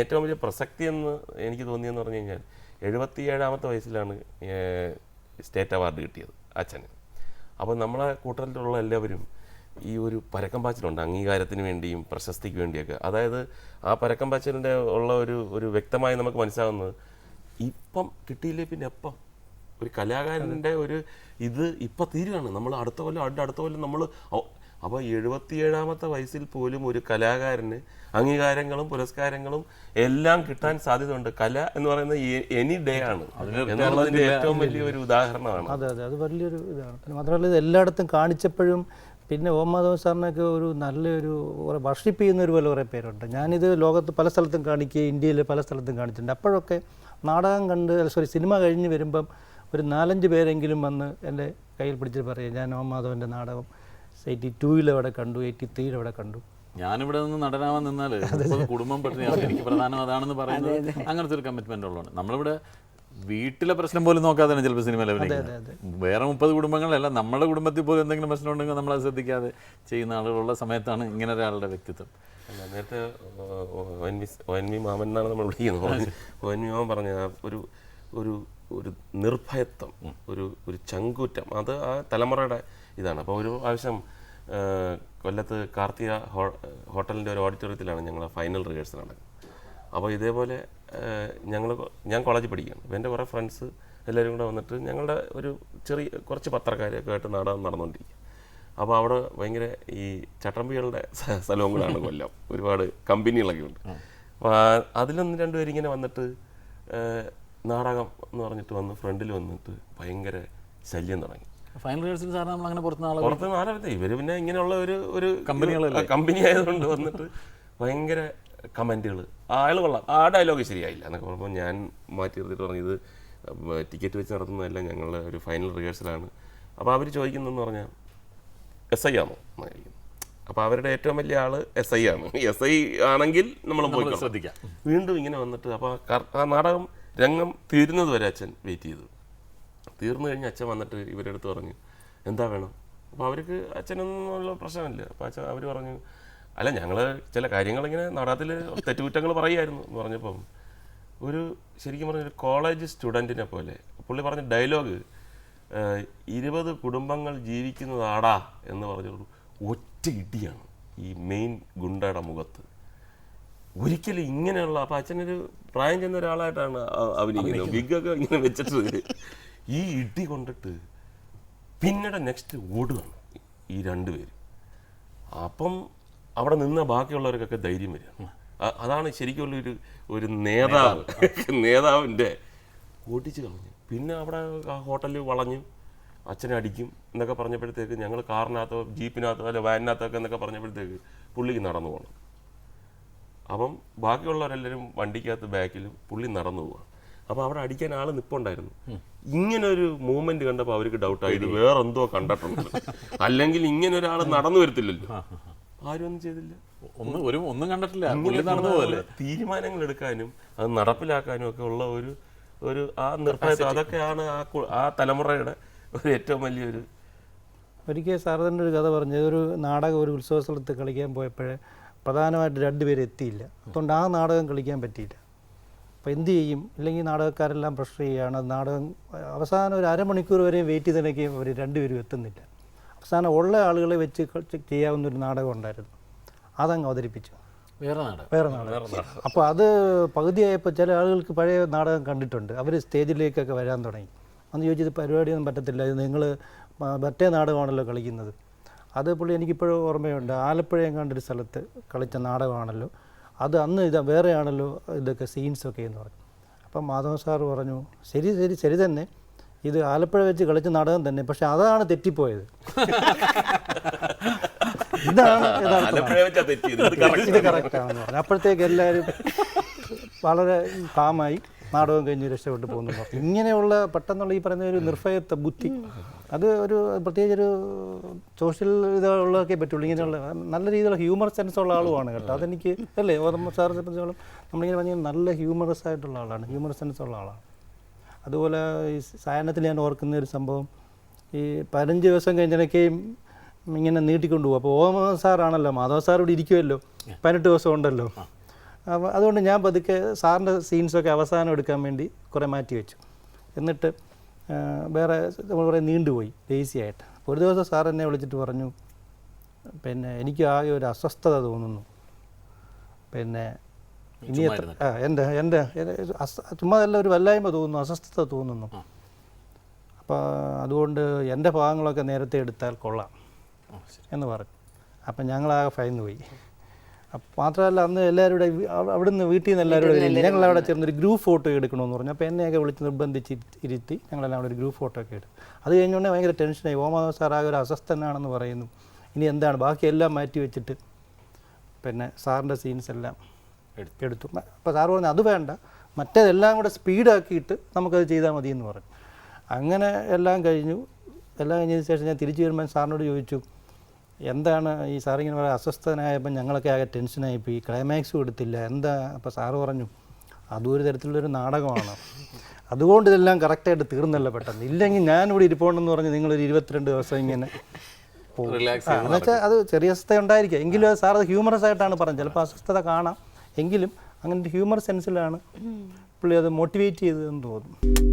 ഏറ്റവും വലിയ പ്രസക്തി എന്ന് എനിക്ക് തോന്നിയെന്ന് പറഞ്ഞു കഴിഞ്ഞാൽ എഴുപത്തി ഏഴാമത്തെ വയസ്സിലാണ് സ്റ്റേറ്റ് അവാർഡ് കിട്ടിയത് അച്ഛന്. അപ്പോൾ നമ്മളെ കൂട്ടത്തിലുള്ള എല്ലാവരും ഈ ഒരു പരക്കം പാച്ചിലുണ്ട് അംഗീകാരത്തിന് വേണ്ടിയും പ്രശസ്തിക്ക് വേണ്ടിയൊക്കെ. അതായത് ആ പരക്കം പാച്ചിലിന്റെ ഉള്ള ഒരു ഒരു വ്യക്തമായി നമുക്ക് മനസ്സിലാവുന്നത് ഇപ്പം കിട്ടിയില്ലേ പിന്നെ എപ്പം ഒരു കലാകാരന്റെ ഒരു ഇത് ഇപ്പം തീരുകയാണ്. നമ്മൾ അടുത്ത കൊല്ലം അടുത്ത കൊല്ലം നമ്മൾ അപ്പോൾ എഴുപത്തിയേഴാമത്തെ വയസ്സിൽ പോലും ഒരു കലാകാരന് അംഗീകാരങ്ങളും പുരസ്കാരങ്ങളും എല്ലാം കിട്ടാൻ സാധ്യതയുണ്ട്. കല എന്ന് പറയുന്നത് എനി ഡേ ആണ്. എന്നുള്ളതിന്റെ ഏറ്റവും വലിയ ഒരു ഉദാഹരണമാണ്. അതെ അതെ. അത് വലിയൊരു ഇതാണ്. പിന്നെ മാത്രമല്ല ഇത് എല്ലായിടത്തും കാണിച്ചപ്പോഴും പിന്നെ ഓം മാധവ് സാറിനൊക്കെ ഒരു നല്ലൊരു കുറെ വർഷിപ്പ് ചെയ്യുന്ന ഒരു പോലെ കുറേ പേരുണ്ട്. ഞാനിത് ലോകത്ത് പല സ്ഥലത്തും കാണിക്കുകയും ഇന്ത്യയിൽ പല സ്ഥലത്തും കാണിച്ചിട്ടുണ്ട്. അപ്പോഴൊക്കെ നാടകം കണ്ട് സോറി സിനിമ കഴിഞ്ഞ് വരുമ്പം ഒരു നാലഞ്ച് പേരെങ്കിലും വന്ന് എന്റെ കയ്യിൽ പിടിച്ചിട്ട് പറയും ഞാൻ ഓം മാധവന്റെ നാടകം എയ്റ്റി ടൂവിൽ അവിടെ കണ്ടു എയ്റ്റി ത്രീയിൽ അവിടെ കണ്ടു. ഞാനിവിടെ നിന്ന് നടനാവാൻ നിന്നാൽ കുടുംബം പട്ടിണിയാണ് എനിക്ക് പ്രധാനം അതാണെന്ന് പറയുന്നത് അങ്ങനത്തെ ഒരു കമ്മിറ്റ്മെന്റ് ഉള്ളതാണ് നമ്മളിവിടെ വീട്ടിലെ പ്രശ്നം പോലും നോക്കാതെ ചിലപ്പോൾ സിനിമയിൽ അഭിനയിക്കുന്നത്. വേറെ മുപ്പത് കുടുംബങ്ങളല്ല നമ്മുടെ കുടുംബത്തിൽ പോലും എന്തെങ്കിലും പ്രശ്നം ഉണ്ടെങ്കിൽ നമ്മളത് ശ്രദ്ധിക്കാതെ ചെയ്യുന്ന ആളുകളുള്ള സമയത്താണ് ഇങ്ങനെ ഒരാളുടെ വ്യക്തിത്വം. നേരത്തെ ഒ എൻ വി മാമൻ എന്നാണ് നമ്മൾ വിളിക്കുന്നത്. ഒ എൻ വി മാമൻ പറഞ്ഞ ഒരു ഒരു ഒരു നിർഭയത്വം ഒരു ഒരു ചങ്കൂറ്റം. അത് ആ തലമുറയുടെ ഇതാണ്. അപ്പോൾ ഒരു ആവശ്യം കൊല്ലത്ത് കാർത്തിക ഹോ ഹോട്ടലിന്റെ ഒരു ഓഡിറ്റോറിയത്തിലാണ് ഞങ്ങൾ ഫൈനൽ റിഹേഴ്സൽ നടക്കുന്നത്. അപ്പോൾ ഇതേപോലെ ഞങ്ങൾ ഞാൻ കോളേജിൽ പഠിക്കുകയാണ്. അപ്പോൾ എന്റെ കുറേ ഫ്രണ്ട്സ് എല്ലാവരും കൂടെ വന്നിട്ട് ഞങ്ങളുടെ ഒരു ചെറിയ കുറച്ച് പത്രക്കാരെയൊക്കെ ആയിട്ട് നാടകം നടന്നുകൊണ്ടിരിക്കുക അപ്പോൾ അവിടെ ഭയങ്കര ഈ ചട്ടമ്പികളുടെ സ്ഥ- സ്ഥലവും കൂടാണ് കൊല്ലം. ഒരുപാട് കമ്പനികളൊക്കെ ഉണ്ട്. അപ്പോൾ അതിലൊന്ന് രണ്ടുപേരും ഇങ്ങനെ വന്നിട്ട് നാടകം എന്ന് പറഞ്ഞിട്ട് വന്ന് ഫ്രണ്ടിൽ വന്നിട്ട് ഭയങ്കര ശല്യം തുടങ്ങി. ഫൈനൽ റിഹേഴ്സൽ സാറിന് നമ്മൾ അങ്ങനെ പുറത്തുനിന്ന് ആളുകൾ പുറത്ത് നാടകത്തെ ഇവർ പിന്നെ ഇങ്ങനെയുള്ള ഒരു ഒരു കമ്പനികളല്ലേ? കമ്പനി ആയതുകൊണ്ട് വന്നിട്ട് ഭയങ്കര കമന്റുകൾ ആൾ കൊള്ളാം. ആ ഡയലോഗ് ശരിയായില്ല എന്നൊക്കെ പറഞ്ഞപ്പോൾ ഞാൻ മാറ്റി നിർത്തിയിട്ട് പറഞ്ഞത് ടിക്കറ്റ് വെച്ച് നടത്തുന്നതല്ല ഞങ്ങളുടെ ഒരു ഫൈനൽ റിഹേഴ്സലാണ് അപ്പോൾ അവർ ചോദിക്കുന്നതെന്ന് പറഞ്ഞാൽ എസ് ഐ ആണോ? എന്നായിരിക്കും അപ്പോൾ അവരുടെ ഏറ്റവും വലിയ ആൾ എസ് ഐ ആണ്. എസ് ഐ ആണെങ്കിൽ നമ്മൾ പോയി ശ്രദ്ധിക്കാം. വീണ്ടും ഇങ്ങനെ വന്നിട്ട് അപ്പോൾ ആ നാടകം രംഗം തീരുന്നത് വരെ അച്ഛൻ വെയിറ്റ് ചെയ്തു. തീർന്നു കഴിഞ്ഞ് അച്ഛൻ വന്നിട്ട് ഇവരുടെ അടുത്ത് പറഞ്ഞു എന്താ വേണം? അപ്പോൾ അവർക്ക് അച്ഛനൊന്നുമുള്ള പ്രശ്നമില്ല. അപ്പോൾ അച്ഛൻ അവർ പറഞ്ഞു അല്ല ഞങ്ങൾ ചില കാര്യങ്ങളിങ്ങനെ നാടകത്തിൽ തെറ്റുകുറ്റങ്ങൾ പറയുമായിരുന്നു. എന്ന് പറഞ്ഞപ്പം ഒരു ശരിക്കും പറഞ്ഞ ഒരു കോളേജ് സ്റ്റുഡന്റിനെ പോലെ പുള്ളി പറഞ്ഞ ഡയലോഗ് ഇരുപത് കുടുംബങ്ങൾ ജീവിക്കുന്നതാടാ എന്ന് പറഞ്ഞൊരു ഒറ്റ ഇടിയാണ് ഈ മെയിൻ ഗുണ്ടയുടെ മുഖത്ത്. ഒരിക്കലും ഇങ്ങനെയുള്ള അപ്പം അച്ഛനൊരു പ്രായം ചെന്ന ഒരാളായിട്ടാണ് അവനിങ്ങനെ അഭിനയിക്കുന്നത്. വിഗൊക്കെ ഇങ്ങനെ വെച്ചിട്ട് ഈ ഇടി കൊണ്ടിട്ട് പിന്നീട് നെക്സ്റ്റ് ഓടുകയാണ് ഈ രണ്ട് പേര്. അപ്പം അവിടെ നിന്ന ബാക്കിയുള്ളവർക്കൊക്കെ ധൈര്യം വരിക. അതാണ് ശരിക്കുള്ള ഒരു ഒരു നേതാവ് നേതാവിന്റെ ഓടിച്ച് കളഞ്ഞു. പിന്നെ അവിടെ ആ ഹോട്ടലിൽ വളഞ്ഞു അച്ഛനെ അടിക്കും എന്നൊക്കെ പറഞ്ഞപ്പോഴത്തേക്ക് ഞങ്ങൾ കാറിനകത്തോ ജീപ്പിനകത്തോ അല്ലെ വാനിനകത്തൊക്കെ എന്നൊക്കെ പറഞ്ഞപ്പോഴത്തേക്ക് പുള്ളിക്ക് നടന്നു പോകണം. അപ്പം ബാക്കിയുള്ളവരെല്ലാവരും വണ്ടിക്കകത്ത് ബാക്കിലും പുള്ളി നടന്നു പോവാ അപ്പോൾ അവിടെ അടിക്കാൻ ആൾ നിപ്പുണ്ടായിരുന്നു. ഇങ്ങനെ ഒരു മൂവ്മെന്റ് കണ്ടപ്പോൾ അവർക്ക് ഡൗട്ടായി ഇത് വേറെ എന്തോ കണ്ടിട്ടുണ്ട്. അല്ലെങ്കിൽ ഇങ്ങനെ ഒരാൾ നടന്നു വരത്തില്ലല്ലോ. ആരും ഒന്നും ചെയ്തില്ല. ഒന്നും ഒരു ഒന്നും കണ്ടിട്ടില്ല. തീരുമാനങ്ങൾ എടുക്കാനും അത് നടപ്പിലാക്കാനും ഒക്കെ ഉള്ള ഒരു ഒരു ആ നിർഭയത അതൊക്കെയാണ് ആ ആ തലമുറയുടെ ഒരു ഏറ്റവും വലിയൊരു ഒരിക്കൽ സാറതിന്റെ ഒരു കഥ പറഞ്ഞു. ഒരു നാടകം ഒരു ഉത്സവ സ്ഥലത്ത് കളിക്കാൻ പോയപ്പോഴേ പ്രധാനമായിട്ട് രണ്ടുപേരും എത്തിയില്ല. അതുകൊണ്ട് ആ നാടകം കളിക്കാൻ പറ്റിയില്ല. അപ്പോൾ എന്ത് ചെയ്യും? ഇല്ലെങ്കിൽ നാടകക്കാരെല്ലാം പ്രഷർ ചെയ്യുകയാണ്. നാടകം അവസാനം ഒരു അരമണിക്കൂർ വരെ വെയിറ്റ് ചെയ്ത് നിൽക്കുകയും അവർ രണ്ടുപേരും എത്തുന്നില്ല. അവസാനം ഉള്ള ആളുകളെ വെച്ച് ചെയ്യാവുന്ന ഒരു നാടകം ഉണ്ടായിരുന്നു. അതങ്ങ് അവതരിപ്പിച്ചു. വേറെ നാടകം. വേറെ നാടകം. അപ്പോൾ അത് പകുതിയായപ്പോൾ ചില ആളുകൾക്ക് പഴയ നാടകം കണ്ടിട്ടുണ്ട്. അവർ സ്റ്റേജിലേക്കൊക്കെ വരാൻ തുടങ്ങി. അന്ന് ചോദിച്ചത് പരിപാടിയൊന്നും പറ്റത്തില്ല. ഇത് നിങ്ങൾ മറ്റേ നാടകമാണല്ലോ കളിക്കുന്നത്. അത് പുള്ളി എനിക്കിപ്പോഴും ഓർമ്മയുണ്ട്. ആലപ്പുഴ എങ്ങാണ്ടൊരു സ്ഥലത്ത് കളിച്ച നാടകമാണല്ലോ. അത് അന്ന് ഇത് വേറെയാണല്ലോ ഇതൊക്കെ സീൻസൊക്കെ എന്ന് പറഞ്ഞു. അപ്പം മാധവ സാറ് പറഞ്ഞു ശരി ശരി ശരി തന്നെ. ഇത് ആലപ്പുഴ വെച്ച് കളിച്ച നാടകം തന്നെ. പക്ഷെ അതാണ് തെറ്റിപ്പോയത്. ഇതാണ് ഇത് correct ഇത് കറക്റ്റാണെന്ന് പറഞ്ഞു. അപ്പോഴത്തേക്ക് എല്ലാവരും വളരെ കാമായി നാടകം കഴിഞ്ഞ് രക്ഷപ്പെട്ട് പോകുന്നു ഇങ്ങനെയുള്ള പെട്ടെന്നുള്ള ഈ പറയുന്ന ഒരു നിർഭയത്വ ബുദ്ധി. അത് ഒരു പ്രത്യേകിച്ച് ഒരു സോഷ്യൽ ഇതുള്ളതൊക്കെ പറ്റുള്ളൂ. ഇങ്ങനെയുള്ള നല്ല രീതിയിലുള്ള ഹ്യൂമർ സെൻസ് ഉള്ള ആളുമാണ് കേട്ടോ. അതെനിക്ക് അല്ലേ? ഓർമ്മ സാറിനെ സംബന്ധിച്ചോളം നമ്മളിങ്ങനെ പറഞ്ഞാൽ നല്ല ഹ്യൂമറസ് ആയിട്ടുള്ള ആളാണ്. ഹ്യൂമർ സെൻസ് ഉള്ള ആളാണ്. അതുപോലെ ഈ സായനത്തിൽ ഞാൻ ഓർക്കുന്ന ഒരു സംഭവം ഈ പതിനഞ്ച് ദിവസം കഴിഞ്ഞിടയ്ക്കേയും ഇങ്ങനെ നീട്ടിക്കൊണ്ടു പോകും അപ്പോൾ ഓമ സാറാണല്ലോ മാധവ സാർ ഇവിടെ ഇരിക്കുമല്ലോ പതിനെട്ട് ദിവസം ഉണ്ടല്ലോ. അതുകൊണ്ട് ഞാൻ പതുക്കെ സാറിന്റെ സീൻസൊക്കെ അവസാനം എടുക്കാൻ വേണ്ടി കുറേ മാറ്റി വെച്ചു. എന്നിട്ട് വേറെ നമ്മൾ കുറേ നീണ്ടുപോയി ലേസി ആയിട്ട്. അപ്പോൾ ഒരു ദിവസം സാർ എന്നെ വിളിച്ചിട്ട് പറഞ്ഞു പിന്നെ എനിക്ക് ആകെ ഒരു അസ്വസ്ഥത തോന്നുന്നു. പിന്നെ ഇനി എത്ര ആ എന്റെ എന്റെ ചുമ്മാ അല്ല ഒരു വല്ലായ്മ തോന്നുന്നു അസ്വസ്ഥത തോന്നുന്നു. അപ്പോൾ അതുകൊണ്ട് എന്റെ ഭാഗങ്ങളൊക്കെ നേരത്തെ എടുത്താൽ കൊള്ളാം എന്ന് പറഞ്ഞു. അപ്പം ഞങ്ങളാകെ ഭയന്ന് പോയി. മാത്രമല്ല അന്ന് എല്ലാവരുടെ അവിടെ നിന്ന് വീട്ടിൽ നിന്ന് എല്ലാവരും ഞങ്ങൾ അവിടെ ചേർന്ന് ഒരു ഗ്രൂപ്പ് ഫോട്ടോ എടുക്കണമെന്ന് പറഞ്ഞു. അപ്പോൾ എന്നെയൊക്കെ വിളിച്ച് നിർബന്ധിച്ച് ഇരുത്തി- ഞങ്ങളെല്ലാം അവിടെ ഒരു ഗ്രൂപ്പ് ഫോട്ടോ ഒക്കെ എടുത്തു. അത് കഴിഞ്ഞുകൊണ്ട് ഭയങ്കര ടെൻഷനായി. ഓമാധവ സാർ ആകെ ഒരു അസ്വസ്ഥനാണെന്ന് പറയുന്നു. ഇനി എന്താണ്? ബാക്കി എല്ലാം മാറ്റി വെച്ചിട്ട് പിന്നെ സാറിന്റെ സീൻസ് എല്ലാം എടുത്തു. എടുത്തു. അപ്പോൾ സാറ് പറഞ്ഞു അത് വേണ്ട. മറ്റേതെല്ലാം കൂടെ സ്പീഡാക്കിയിട്ട് നമുക്കത് ചെയ്താൽ മതി എന്ന് പറഞ്ഞു. അങ്ങനെ എല്ലാം കഴിഞ്ഞു. എല്ലാം കഴിഞ്ഞതിന് ശേഷം ഞാൻ തിരിച്ചു വരുമ്പോൾ സാറിനോട് ചോദിച്ചു എന്താണ് ഈ സാറിങ്ങനെ പറയുക അസ്വസ്ഥനായപ്പോൾ ഞങ്ങളൊക്കെ ആകെ ടെൻഷനായി പോയി. ക്ലൈമാക്സ് കൊടുത്തില്ല. എന്താ അപ്പോൾ സാറ് പറഞ്ഞു അതും ഒരു തരത്തിലുള്ളൊരു നാടകമാണ്. അതുകൊണ്ട് ഇതെല്ലാം കറക്റ്റായിട്ട് തീർന്നല്ല പെട്ടെന്ന്. ഇല്ലെങ്കിൽ ഞാനിവിടെ ഇരിപ്പുണ്ടെന്ന് പറഞ്ഞ് നിങ്ങളൊരു ഇരുപത്തിരണ്ട് ദിവസം ഇങ്ങനെ എന്നുവെച്ചാൽ അത് ചെറിയ അസ്വസ്ഥ ഉണ്ടായിരിക്കാം എങ്കിലും അത് സാർ അത് ഹ്യൂമറസ് ആയിട്ടാണ് പറഞ്ഞത്. ചിലപ്പോൾ അസ്വസ്ഥത കാണാം. എങ്കിലും അങ്ങനെ ഹ്യൂമർ സെൻസിലാണ് പുള്ളി അത് മോട്ടിവേറ്റ് ചെയ്തതെന്ന് തോന്നുന്നു.